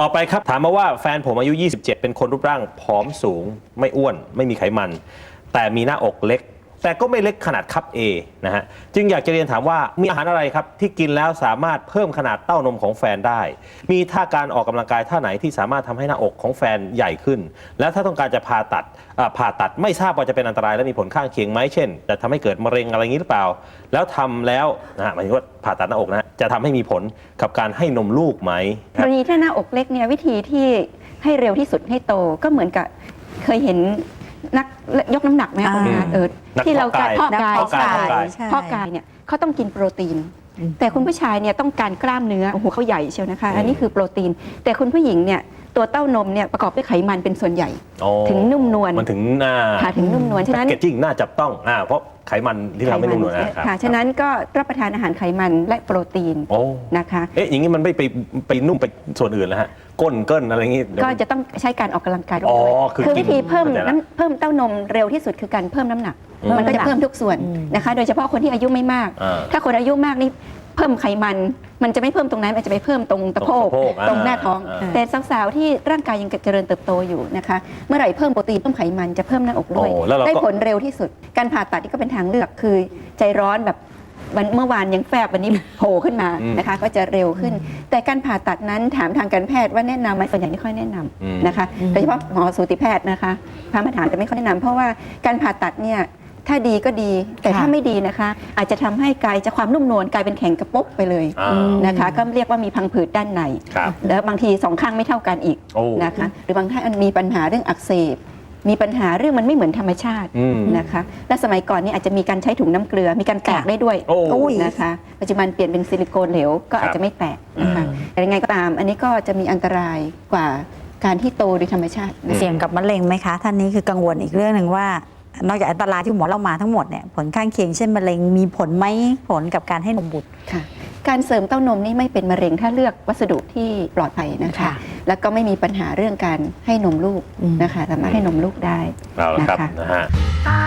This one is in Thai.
ต่อไปครับ ถามมาว่าแฟนผมอายุ 27 เป็นคนรูปร่างผอมสูง ไม่อ้วน ไม่มีไขมัน แต่มีหน้าอกเล็ก แต่ก็ไม่เล็กขนาดคัพ A นะฮะ จึงอยากจะเรียนถามว่ามีอาหารอะไรครับ ที่กินแล้วสามารถเพิ่มขนาดเต้านมของแฟนได้ มีท่าการออกกำลังกายท่าไหนที่สามารถทำให้หน้าอกของแฟนใหญ่ขึ้น แล้วถ้าต้องการจะผ่าตัดผ่าตัดไม่ทราบว่าจะเป็นอันตรายและมีผลข้างเคียงไหมเช่น จะทำให้เกิดมะเร็งอะไรอย่างนี้หรือเปล่า แล้วทำแล้วนะฮะหมายถึงว่าผ่าตัดหน้าอกนะ จะทำให้มีผลกับการให้นมลูกไหมกรณีถ้าหน้าอกเล็กเนี่ยวิธีที่ให้เร็วที่สุดให้โตก็เหมือนกับเคยเห็นนักยกน้ำหนักไหมคะอ่าคุณอาเออนักที่เราเพาะการกายเพาะกายเพาะกายใช่เพาะกายเนี่ยเขาต้องกินโปรตีน แต่คุณผู้ชายเนี่ยต้องการกล้ามเนื้อโอ้โหเขาใหญ่เชียวนะคะ อันนี้คือโปรตีน แต่คุณผู้หญิงเนี่ยตัวเต้านมเนี่ยประกอบด้วยไขมันเป็นส่วนใหญ่ อ๋อถึงนุ่มนวลมันถึงหน้าค่ะถึงนุ่มนวลฉะนั้น แพ็กเกจจิ้งน่าจับต้องอ่าเพราะไขมันที่ทำให้นุ่มนวลนะคค่ะรับฉะนั้นก็รับประทานอาหารไขมันและโปรตีนโอ้นะคะ เอ๊ะอย่างนี้มันไม่ไปไปนุ่มไปส่วนอื่นแล้วฮะก้นเกิ้นอะไรอย่างงี้เดี๋ยว ก็จะต้องใช้การออกกำลังกายร่วอ๋มอด้วยคือคือกินวิธีเพิ่มเข้าใจละ น้ำเพิ่มเต้านมเร็วที่สุดคือการเพิ่มน้ำหนักอืมมันก็จะเพิ่มทุกส่วนนะคะ โดยเฉพาะคนที่อายุไม่มาก อ่า ถ้าคนอายุมากนี่ เพิ่มไขมัน มันจะไม่เพิ่มตรงนั้นมันจะไปเพิ่มตรงตะโพกตรงสะโพกอ่าตรงหน้าท้อง อ่า แต่สาวๆที่ร่างกายยังเจริญเติบโตอยู่นะคะ เมื่อไหร่เพิ่มโปรตีนเพิ่มไขมันจะเพิ่มหน้าอกด้วย โอ้แล้วเราก็ ได้ผลเร็วที่สุด การผ่าตัดนี่ก็เป็นทางเลือกคือใจร้อนแบบวันเมื่อวานยังแฟบวันนี้ โผล่ขึ้นมานะคะ ก็จะเร็วขึ้น แต่การผ่าตัดนั้นถามทางการแพทย์ว่าแนะนำไหมส่วนใหญ่ไม่ค่อยแนะนำอืมนะคะโดยเฉพาะหมอสูติแพทย์นะคะพามาถามจะไม่ค่อยแนะนำเพราะว่าการผ่าตัดเนี่ย ถ้าดีก็ดี แต่ถ้าค่ะไม่ดีนะคะ อาจจะทำให้กายจะความนุ่มนวลกลายเป็นแข็งกระปกไปเลยอ่า นะคะ ก็เรียกว่ามีพังผืดด้านใน ครับ แล้วบางทีสองข้างไม่เท่ากันอีกโอ้ นะคะ หรือบางท่านมีปัญหาเรื่องอักเสบ มีปัญหาเรื่องมันไม่เหมือนธรรมชาติอืมนะคะ และสมัยก่อนนี่อาจจะมีการใช้ถุงน้ำเกลือ มีการแตกได้ด้วยโอ้อุ้ยนะคะ ปัจจุบันเปลี่ยนเป็นซิลิโคนเหลวก็อาจจะไม่แตกนะคะอืมแต่ยังไงก็ตาม อันนี้ก็จะมีอันตรายกว่าการที่โตโดยธรรมชาตินะคะ เสี่ยงกับมะเร็งไหมคะ ท่านนี้คือกังวลอีกเรื่องหนึ่งว่า นอกจากอันตรายที่หมอเล่ามาทั้งหมดเนี่ยผลข้างเคียงเช่นมะเร็งมีผลไหมผลกับการให้นมบุตร ค่ะการเสริมเต้านมนี่ไม่เป็นมะเร็งถ้าเลือกวัสดุที่ปลอดภัยนะคะ ค่ะแล้วก็ไม่มีปัญหาเรื่องการให้นมลูกอืม นะคะสามารถให้นมลูกได้เอาละครับนะคะ นะฮะตา